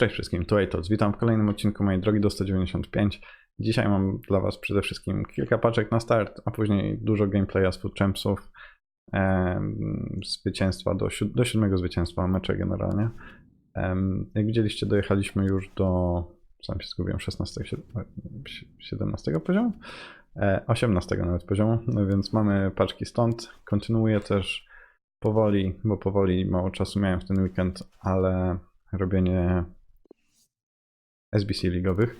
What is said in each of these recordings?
Cześć wszystkim, tu Ejtos. Witam w kolejnym odcinku mojej drogi do 195. Dzisiaj mam dla Was przede wszystkim kilka paczek na start, a później dużo gameplaya z Food Champsów, zwycięstwa do, siód- do siódmego zwycięstwa mecze generalnie. Jak widzieliście, dojechaliśmy już do, sam się zgubiłem, 16, sie- 17 poziomu? E, 18 nawet poziomu, no więc mamy paczki stąd. Kontynuuję też powoli, bo powoli mało czasu miałem w ten weekend, ale robienie SBC ligowych.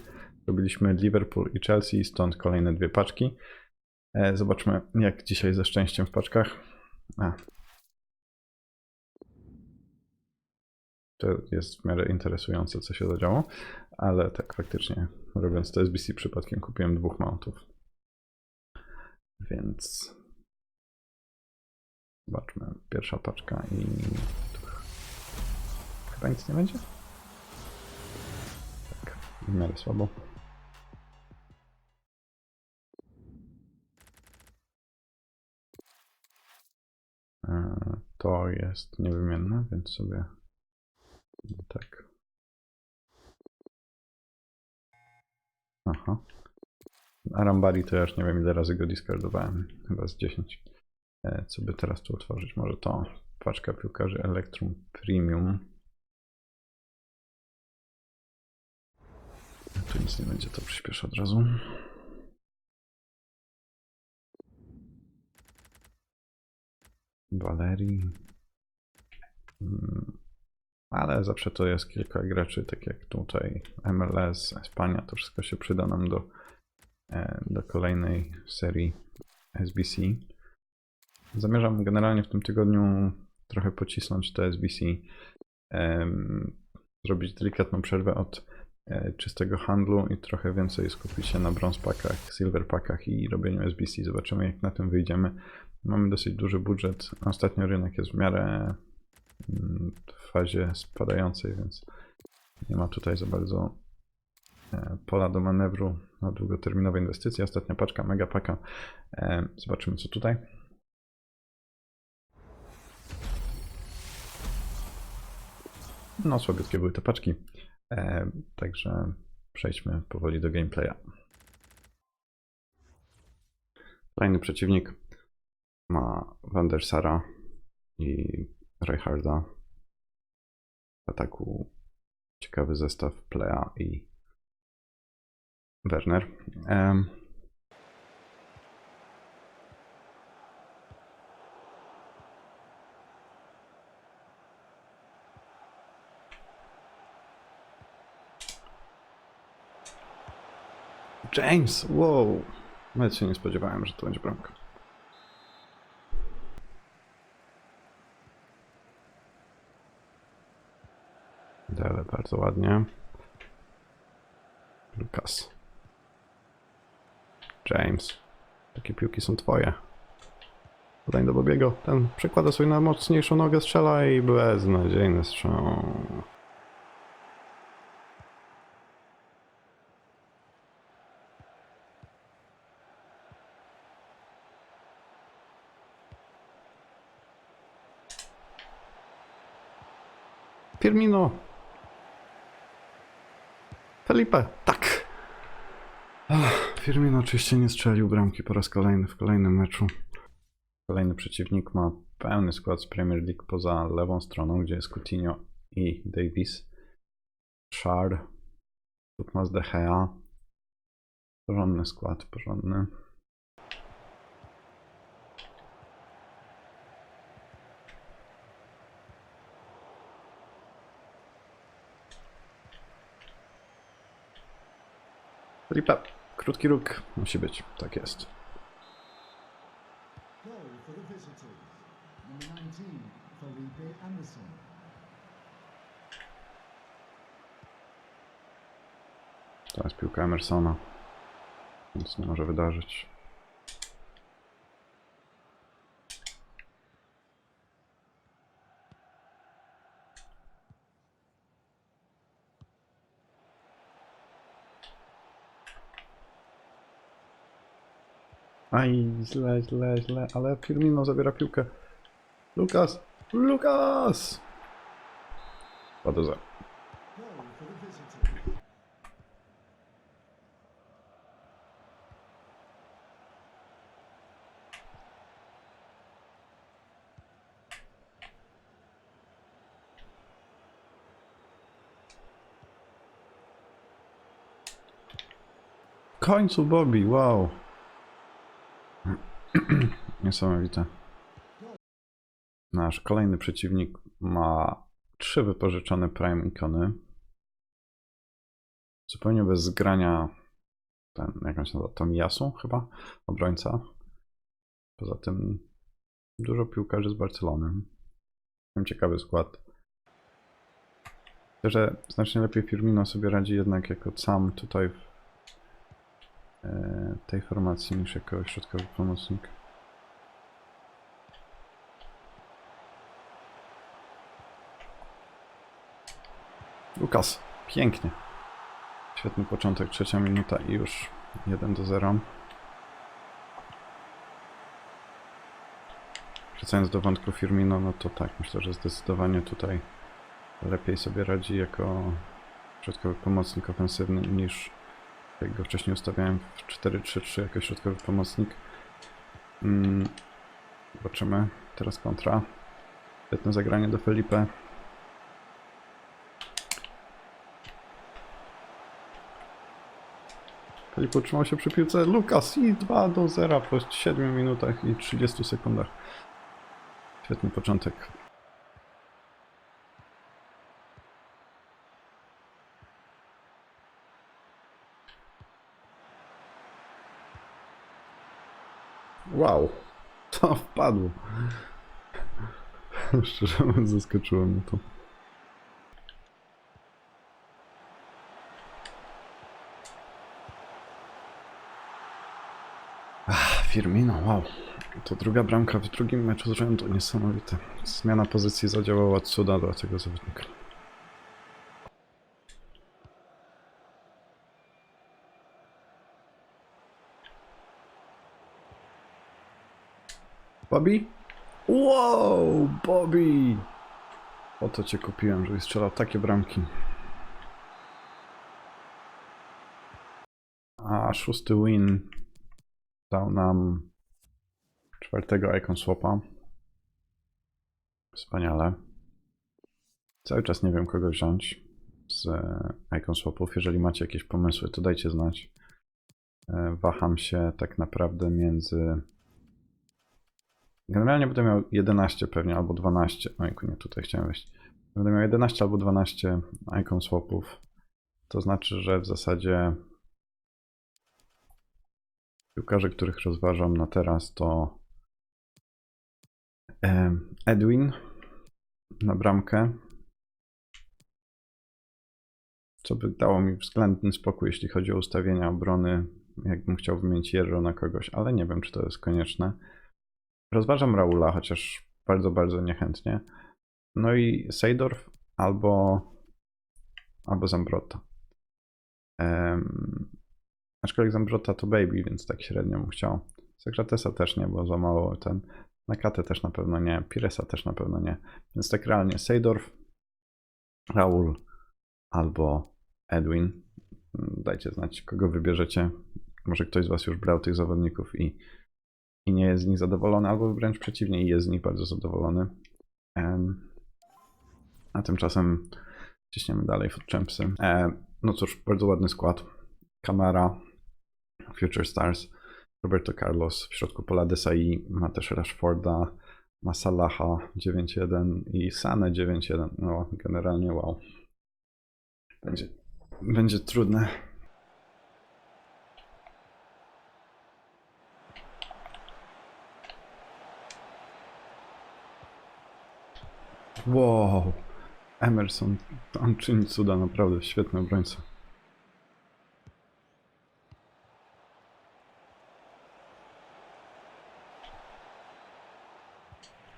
Robiliśmy Liverpool i Chelsea, stąd kolejne dwie paczki. E, Zobaczmy, jak dzisiaj ze szczęściem w paczkach. A. To jest w miarę interesujące, co się zadziało, ale tak faktycznie, robiąc to SBC przypadkiem, kupiłem dwóch mountów. Więc zobaczmy, pierwsza paczka i chyba nic nie będzie? W słabo. E, To jest niewymienne, więc sobie tak. Aha. Arambari to ja już nie wiem ile razy go discardowałem. Chyba z 10. E, Co by teraz tu otworzyć? Może to paczka piłkarzy Electrum Premium. Tu nic nie będzie, to przyspieszę od razu. Valerii. Mm, Ale zawsze to jest kilka graczy, tak jak tutaj MLS, Espania, to wszystko się przyda nam do, e, do kolejnej serii SBC. Zamierzam generalnie w tym tygodniu trochę pocisnąć te SBC, zrobić delikatną przerwę od czystego handlu i trochę więcej skupić się na bronze packach, silver packach i robieniu SBC. Zobaczymy jak na tym wyjdziemy. Mamy dosyć duży budżet. Ostatnio rynek jest w miarę mm, w fazie spadającej, więc nie ma tutaj za bardzo e, pola do manewru na długoterminowe inwestycje. Ostatnia paczka, mega paka. E, Zobaczymy co tutaj. No, słabiutkie były te paczki. E, Także przejdźmy powoli do gameplaya. Kolejny przeciwnik ma Van der Sara i Reinharda. W ataku ciekawy zestaw Plea i Werner. James, wow! Nawet się nie spodziewałem, że to będzie bramka. Dele bardzo ładnie. Lukas. James. Takie piłki są twoje. Podaj do Bobiego. Ten przekłada sobie na mocniejszą nogę, strzela i beznadziejny strzał. Firmino. Felipe, tak. Ach, Firmino oczywiście nie strzelił bramki po raz kolejny w kolejnym meczu. Kolejny przeciwnik ma pełny skład z Premier League poza lewą stroną, gdzie jest Coutinho i Davis. Shard. Tutmas De Gea. Porządny skład, porządny. Felipe, krótki róg musi być, tak jest. Goal for the visitors. Number 19, Felipe Anderson. To jest piłka Emersona. Nic nie może wydarzyć. Aj, źle, źle, źle, ale Firmino zabiera piłkę. Lukas! Lukas! 2 do końcu Bobby, wow. Niesamowite. Nasz kolejny przeciwnik ma trzy wypożyczone prime ikony. Zupełnie bez zgrania ten, jak on się nazywa, Tomiyasu chyba, obrońca. Poza tym dużo piłkarzy z Barcelony. Mam ciekawy skład. Myślę, że znacznie lepiej Firmino sobie radzi jednak jako sam tutaj w e, tej formacji niż jako środkowy pomocnik. Lukas, pięknie. Świetny początek, trzecia minuta i już 1 do 0. Wracając do wątku Firmino, no to tak, myślę, że zdecydowanie tutaj lepiej sobie radzi jako środkowy pomocnik ofensywny niż jak go wcześniej ustawiałem w 4-3-3 jako środkowy pomocnik. Mm, zobaczymy. Teraz kontra. Świetne zagranie do Felipe. Felipe utrzymał się przy piłce. Lukas i 2 do 0 po 7 minutach i 30 sekundach. Świetny początek. Wow, to wpadło. Szczerze mówiąc, zaskoczyło mnie to. Ach, Firmino, wow. To druga bramka w drugim meczu z rzędu, niesamowite. Zmiana pozycji zadziałała cuda dla tego zawodnika. Bobby? Wow, Bobby! O to cię kupiłem, żebyś strzelał takie bramki. A szósty win dał nam czwartego Icon Swapa. Wspaniale. Cały czas nie wiem kogo wziąć z Icon Swapów. Jeżeli macie jakieś pomysły, to dajcie znać. E, Waham się tak naprawdę między Generalnie będę miał 11 pewnie, albo 12. Ojku, nie, tutaj chciałem wejść. Będę miał 11 albo 12 icon swapów. To znaczy, że w zasadzie piłkarze, których rozważam na teraz to Edwin na bramkę. Co by dało mi względny spokój, jeśli chodzi o ustawienia obrony. Jakbym chciał wymienić Jerro na kogoś, ale nie wiem, czy to jest konieczne. Rozważam Raula, chociaż bardzo, bardzo niechętnie. No i Seydorf albo, albo Zambrotta. Um, aczkolwiek Zambrotta to baby, więc tak średnio bym chciał. Sokratesa też nie, bo za mało ten. Nakatę też na pewno nie. Piresa też na pewno nie. Więc tak realnie Seydorf, Raul albo Edwin. Dajcie znać, kogo wybierzecie. Może ktoś z Was już brał tych zawodników i i nie jest z nich zadowolony, albo wręcz przeciwnie, jest z nich bardzo zadowolony. A tymczasem ciśniemy dalej Food Champsy. E, no cóż, bardzo ładny skład. Kamara, Future Stars, Roberto Carlos, w środku pola Desai, ma też Rashforda, ma Salaha 9-1 i Sane 9-1. No, generalnie wow. Będzie, będzie trudne. Wow. Emerson, on czyni cuda, naprawdę świetny obrońca.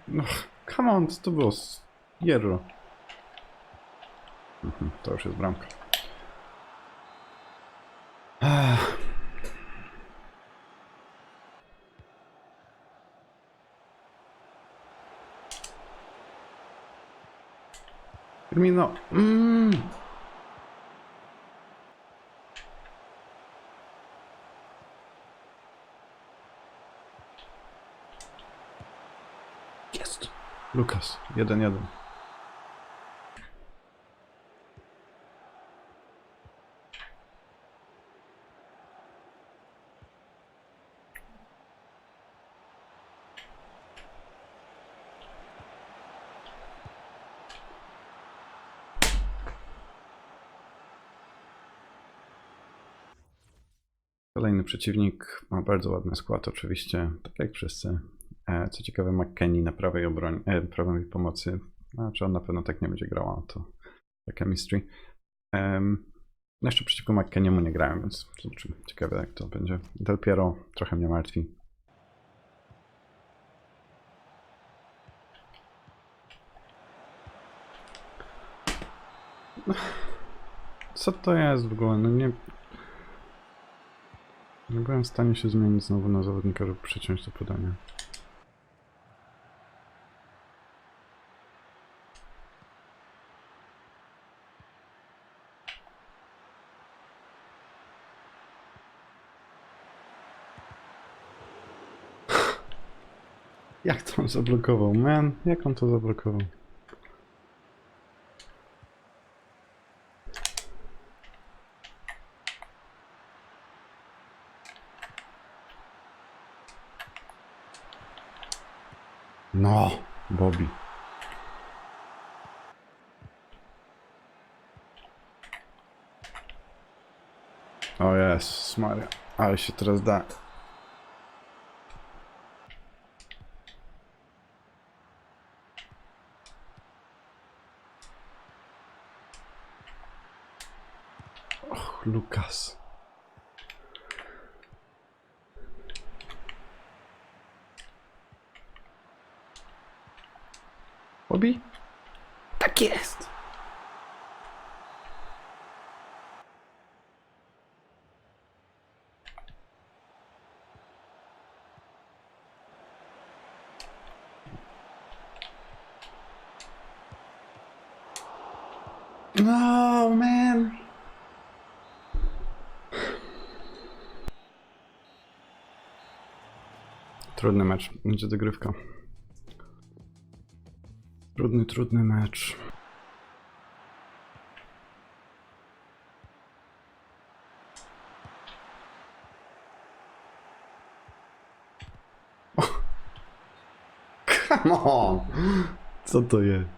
No, come on, to było? Jerro. Mhm, To już jest bramka. Firmino. Mm. Jest. Lukas. 1-1. Przeciwnik ma bardzo ładny skład, oczywiście, tak jak wszyscy. E, Co ciekawe, McKennie na prawej obronie, e, prawej pomocy. Znaczy on na pewno tak nie będzie grał, ale to taka mystery. No jeszcze przeciwko McKenniemu nie grałem, więc zobaczymy. Ciekawe jak to będzie. Del Piero trochę mnie martwi. Co to jest w ogóle? No nie... Nie byłem w stanie się zmienić znowu na zawodnika, żeby przyciąć to podanie. Jak to on zablokował? Man, jak on to zablokował? No, Bobby. O jest, Maria. Ale się teraz da. Och. Bobby? Tak jest! No, man! Trudny mecz, będzie dogrywka. Trudny, trudny mecz. Come on! Co to jest?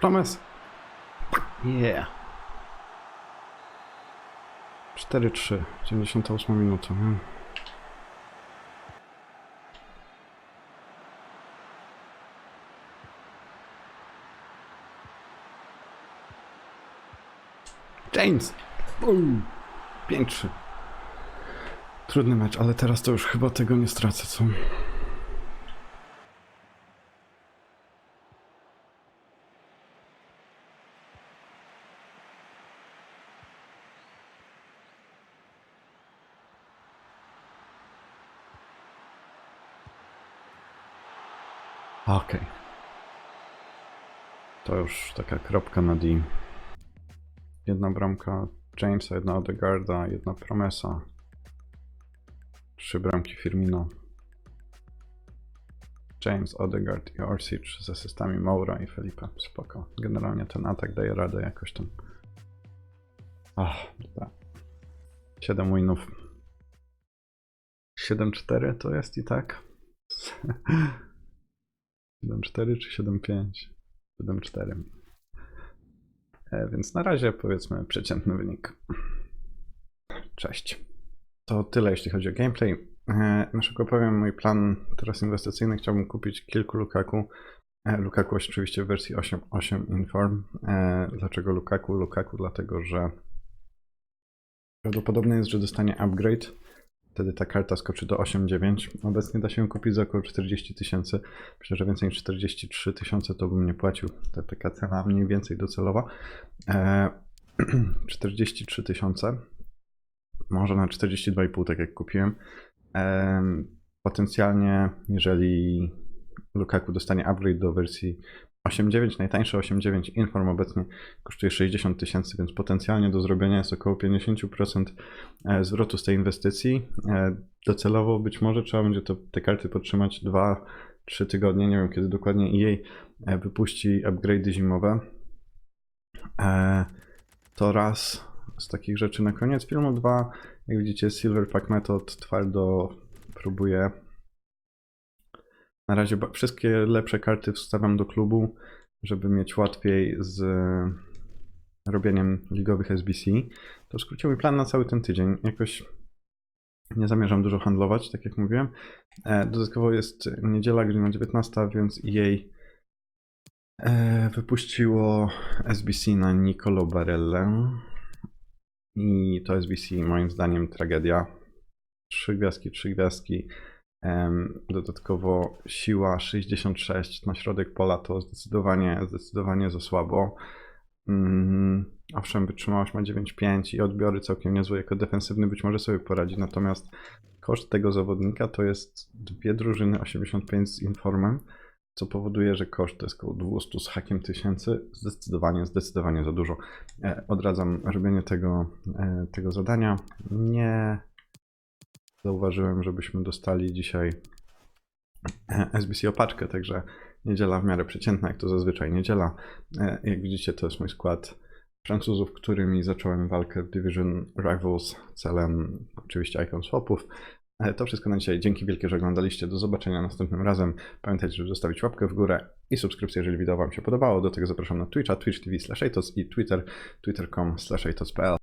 Promes. Yeah. 4-3, 98 minuta. nie? James! Boom! 5-3. Trudny mecz, ale teraz to już chyba tego nie stracę, co? Okej. To już taka kropka na D. Jedna bramka Jamesa, jedna Odegarda, jedna Promesa. Trzy bramki Firmino. James, Odegaard i Orsic z asystami Moura i Felipe. Spoko. Generalnie ten atak daje radę jakoś tam. Ach, dobra. 7 winów. 7-4 to jest i tak. 7-4 czy 7-5? 7-4. E, Więc na razie powiedzmy przeciętny wynik. Cześć. To tyle jeśli chodzi o gameplay. E, Na szybko powiem mój plan teraz inwestycyjny. Chciałbym kupić kilku Lukaku. E, Lukaku oczywiście w wersji 8.8 Inform. E, Dlaczego Lukaku? Lukaku dlatego, że prawdopodobne jest, że dostanie upgrade. Wtedy ta karta skoczy do 8,9. Obecnie da się kupić za około 40 tysięcy. Myślę, że więcej niż 43 tysiące to bym nie płacił. To taka cena mniej więcej docelowa. E, 43 tysiące. Może na 42,5 tak jak kupiłem. E, potencjalnie, jeżeli Lukaku dostanie upgrade do wersji 8.9, najtańsze 8.9 Inform obecnie kosztuje 60 tysięcy, więc potencjalnie do zrobienia jest około 50% e, zwrotu z tej inwestycji. E, Docelowo być może trzeba będzie to, te karty podtrzymać 2-3 tygodnie, nie wiem kiedy dokładnie EA e, wypuści upgrade'y zimowe. To raz z takich rzeczy na koniec filmu. Dwa, jak widzicie Silver Pack Method twardo próbuje Na razie wszystkie lepsze karty wstawiam do klubu, żeby mieć łatwiej z robieniem ligowych SBC. To w skrócie mój plan na cały ten tydzień. Jakoś nie zamierzam dużo handlować, tak jak mówiłem. E, Dodatkowo jest niedziela, godzina 19, więc jej e, wypuściło SBC na Nicolo Barellę. I to SBC moim zdaniem tragedia. Trzy gwiazdki, trzy gwiazdki. Dodatkowo siła 66 na środek pola to zdecydowanie, zdecydowanie za słabo. Mm, Owszem, wytrzymałość ma 9,5 i odbiory całkiem niezłe. Jako defensywny być może sobie poradzi, natomiast koszt tego zawodnika to jest dwie drużyny 85 z informem, co powoduje, że koszt to jest około 200 z hakiem tysięcy. Zdecydowanie, zdecydowanie za dużo. E, Odradzam robienie tego, e, tego zadania. Nie zauważyłem, żebyśmy dostali dzisiaj SBC opaczkę, także niedziela w miarę przeciętna, jak to zazwyczaj niedziela. E, Jak widzicie, to jest mój skład Francuzów, którymi zacząłem walkę w Division Rivals celem oczywiście icon swapów. E, To wszystko na dzisiaj. Dzięki wielkie, że oglądaliście. Do zobaczenia następnym razem. Pamiętajcie, żeby zostawić łapkę w górę i subskrypcję, jeżeli wideo Wam się podobało. Do tego zapraszam na Twitcha, twitch.tv slash i Twitter, twitter.com slash